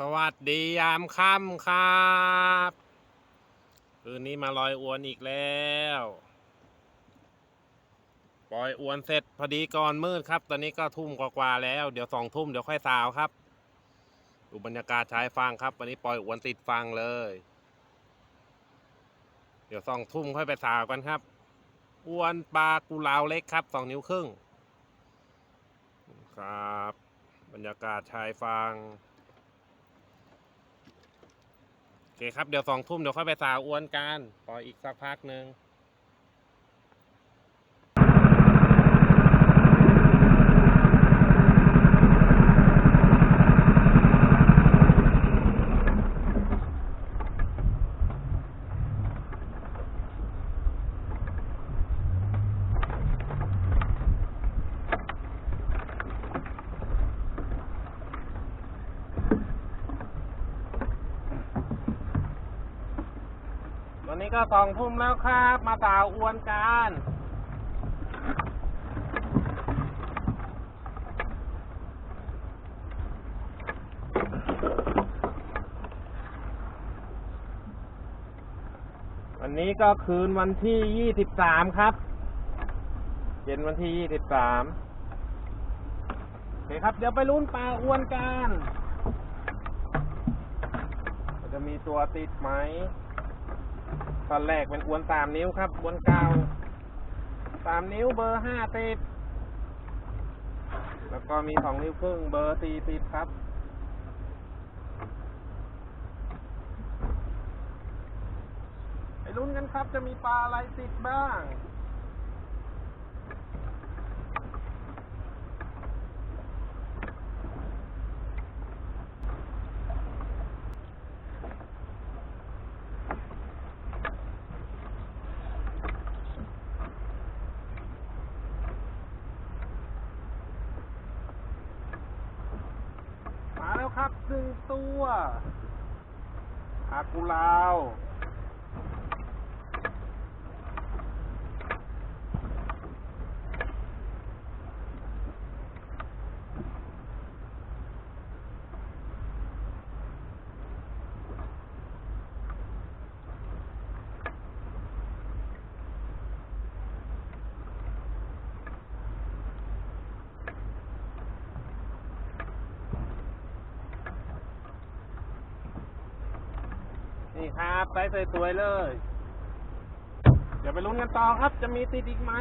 สวัสดียามค่ำครับคืนนี้มาลอยอวนอีกแล้วปล่อยอวนเสร็จพอดีก่อนมืดครับ ตอนนี้ก็ทุ่มกว่าๆแล้ว เดี๋ยวสองทุ่มเดี๋ยวค่อยสาวครับดูบรรยากาศชายฟังครับ วันนี้ปล่อยอวนติดฟังเลย เดี๋ยวสองทุ่มค่อยไปสาวกันครับ อวนปลากุลาวเล็กครับสองนิ้วครึ่ง ครับ บรรยากาศชายฟัง โอ เคครับ เดี๋ยวสองทุ่มเดี๋ยวค่อยไปสาวอ้วนกันปล่อยอีกสักพักหนึ่งันนี้ก็สองทุ่มแล้วครับ มาสาวอวนกันวันนี้ก็คืนวันที่ยี่สิบสามครับ เย็นวันที่ยี่สิบสามโอเคครับ เดี๋ยวไปลุ้นปลาอวนกัน จะมีตัวติดไหม ตอนแรกเป็นอวนสามนิ้วครับอวนเก่าสามนิ้วเบอร์ห้าสิบแล้วก็มีสองนิ้วครึ่งเบอร์สี่สิบครับไปลุ้นกันครับจะมีปลาอะไรติดบ้าง มา ซึ่งตัวอากุลาว นี่ครับไซส์สวยๆเลย เดี๋ยวไปลุ้นกันต่อครับ จะมีติดอีกไหม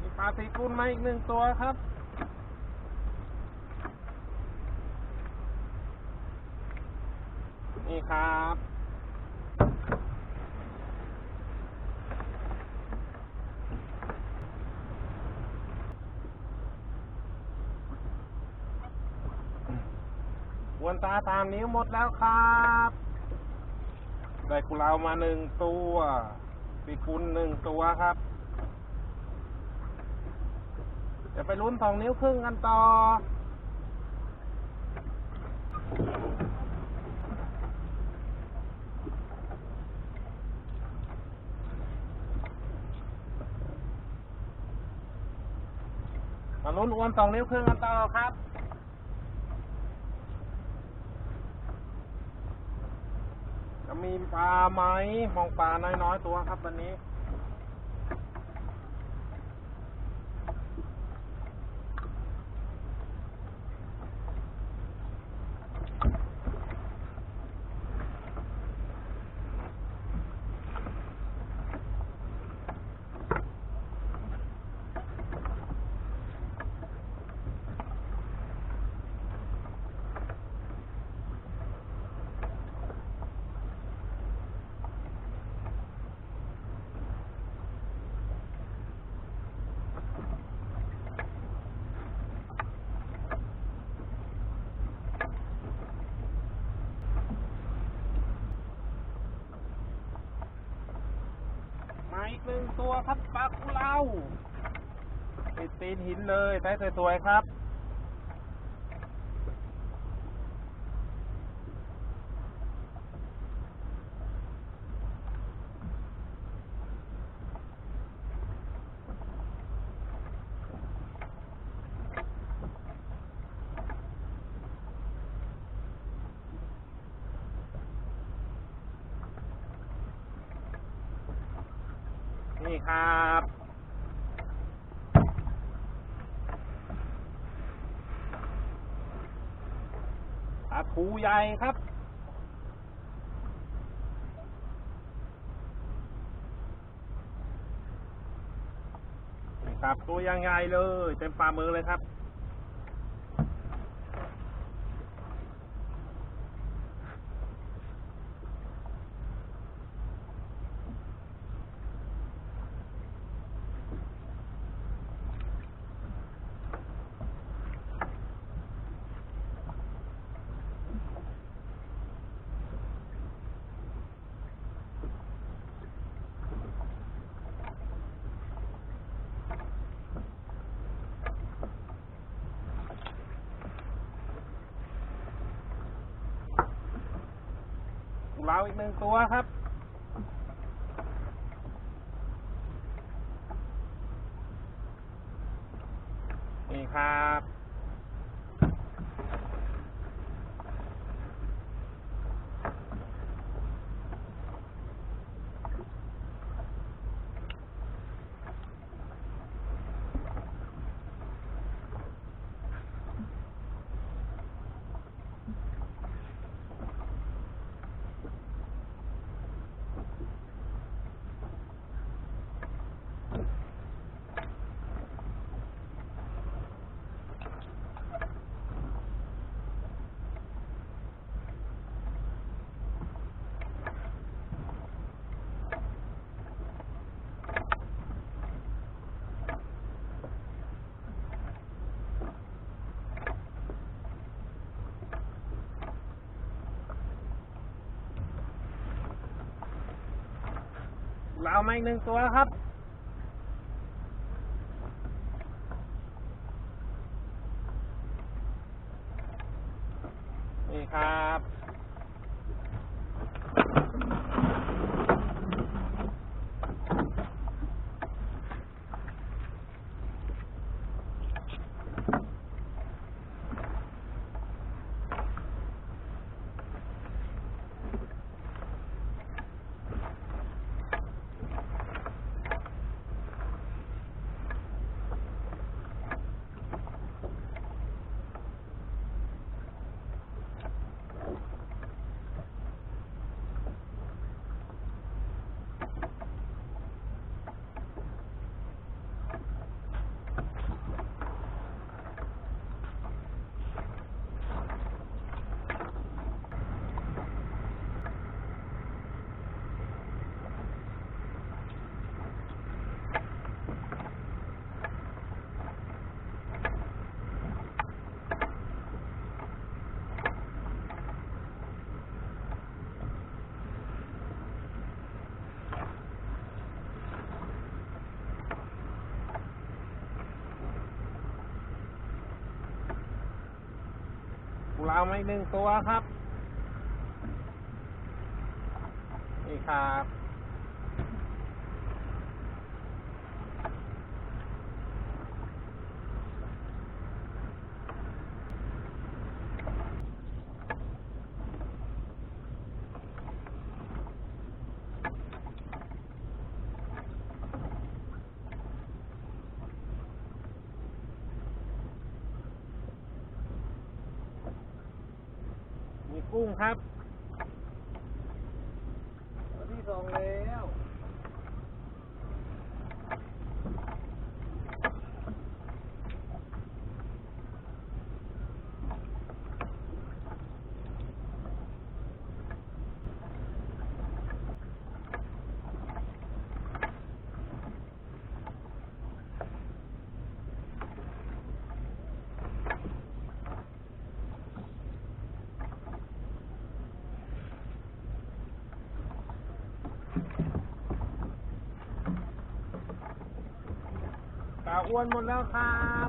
มีปลาสีกุลมาอีกหนึ่งตัวครับ นี่ครับ วนตาตามนิ้วหมดแล้วครับได้กุเลามาหนึ่งตัวปีกุลหนึ่งตัวครับ จะไปลุ้นสองนิ้วครึ่งกันต่อ มาลุ้นอวนสองนิ้วครึ่งกันต่อครับ จะ มีปลาไหมมองปลาน้อยๆตัวครับวันนี้ มาอี กหนึ่งตัวครับปลาคุเลาติดตีนหินเลยได้สวยๆครับ นี่ครับปลาทูใหญ่ครับนี่ครับตัวยังใหญ่เลย เต็มฝ่ามือเลยครับ เราอีกหนึ่งตัวครับ นี่ครับ เอามาอีกหนึ่งตัวครับ นี่ครับ เรามาอีกหนึ่งตัวครับ นี่ครับ กุ้งครับตัวที่สองแล้ว น อ้วนหมดแล้วครับ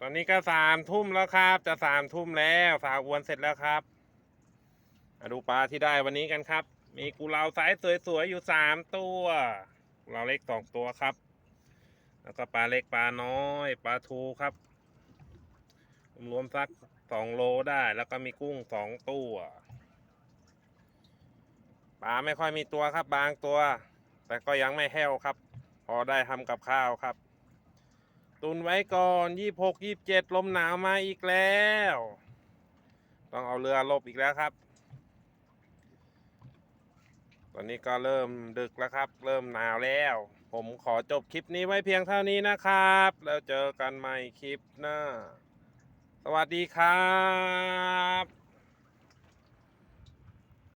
ตอนนี้ก็สามทุ่มแล้วครับ จะสามทุ่มแล้วสาวอวนเสร็จแล้วครับมาดูปลาที่ได้วันนี้กันครับ มีกุเลาไซส์สวยๆอยู่สามตัวกุเลาเล็กสองตัวครับ แล้วก็ปลาเล็กปลาน้อยปลาทูครับรวมๆสักสองโลได้ แล้วก็มีกุ้งสองตัว ปลาไม่ค่อยมีตัวครับบางตัว แต่ก็ยังไม่แห้วครับ พอได้ทำกับข้าวครับ ตุนไว้ก่อนยี่หกยี่เจ็ดลมหนาวมาอีกแล้ว ต้องเอาเรือลบอีกแล้วครับ ตอนนี้ก็เริ่มดึกแล้วครับ เริ่มหนาวแล้ว ผมขอจบคลิปนี้ไว้เพียงเท่านี้นะครับ แล้วเจอกันใหม่คลิปหน้า สวัสดีครับ